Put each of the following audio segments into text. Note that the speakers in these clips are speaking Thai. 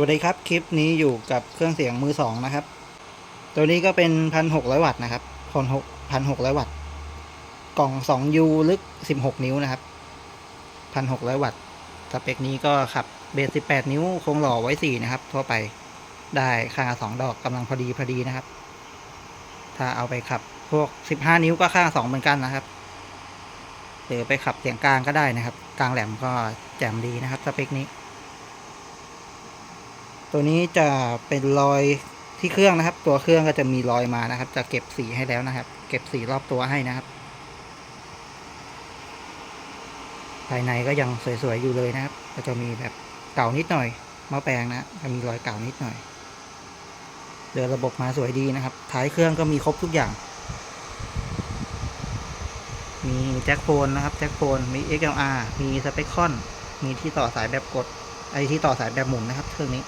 วัสดีครับ คลิปนี้อยู่กับเครื่องเสียงมือสองนะครับ ตัวนี้ก็เป็นพันหกร้อยวัตต์นะครับพันหกพันหกร้อยวัตต์ กล่องสองยูลึกสิบหกนิ้วนะครับพันหกร้อยวัตต์ สเปคนี้ก็ขับเบสสิบแปดนิ้วคงหล่อไว้สี่นะครับ ทั่วไปได้ข้างสองดอกกำลังพอดีพอดีนะครับ ถ้าเอาไปขับพวกสิบห้านิ้วก็ข้างสองเหมือนกันนะครับ หรือไปขับเสียงกลางก็ได้นะครับ กลางแหลมก็แจ่มดีนะครับ สเปคนี้ ตัวนี้จะเป็นรอยที่เครื่องนะครับ ตัวเครื่องก็จะมีรอยมานะครับ จะเก็บสีให้แล้วนะครับ เก็บสีรอบตัวให้นะครับ ภายในก็ยังสวยๆอยู่เลยนะครับ ก็จะมีแบบเก่านิดหน่อยม้อแปลงนะจะมีรอยเก่านิดหน่อยเดินระบบมาสวยดีนะครับ ท้ายเครื่องก็มีครบทุกอย่าง มีแจ็คโฟนนะครับแจ็คโฟนมี XLR มีสเปคคอน มีที่ต่อสายแบบกดไอที่ต่อสายแบบหมุนนะครับเครื่องนี้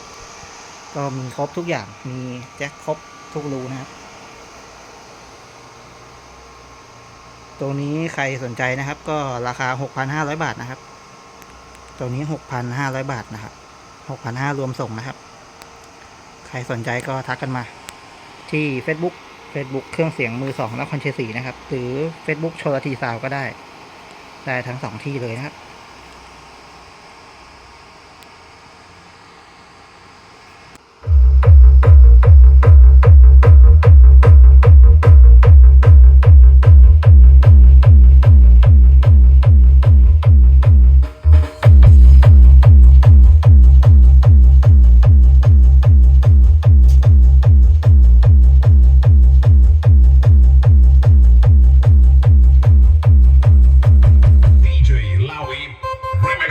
ก็มีครบทุกอย่างมีแจ็คครบทุกรูนะครับตัวนี้ใครสนใจนะครับ ก็ราคา 6,500 บาทนะครับตัวนี้ 6,500 บาทนะครับ 6,500 รวมส่งนะครับ ใครสนใจก็ทักกันมา ที่ Facebook Facebook เครื่องเสียงมือสองนครชัยศรีนะครับ หรือ Facebook โชลทีซาวก็ได้ ได้ทั้งสองที่เลยนะครับ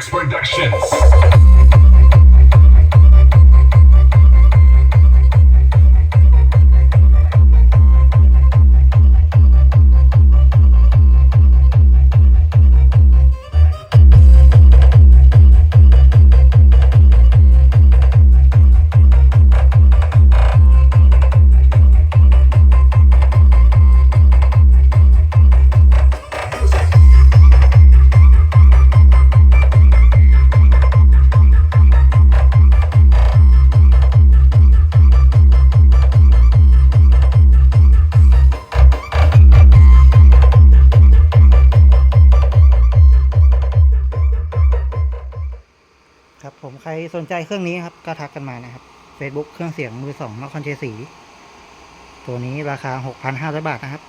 Productions. ครับผมใครสนใจเครื่องนี้ครับก็ทักกันมานะครับ Facebook เครื่องเสียงมือสองนครชัยสีตัวนี้ราคา 6,500 บาทนะครับ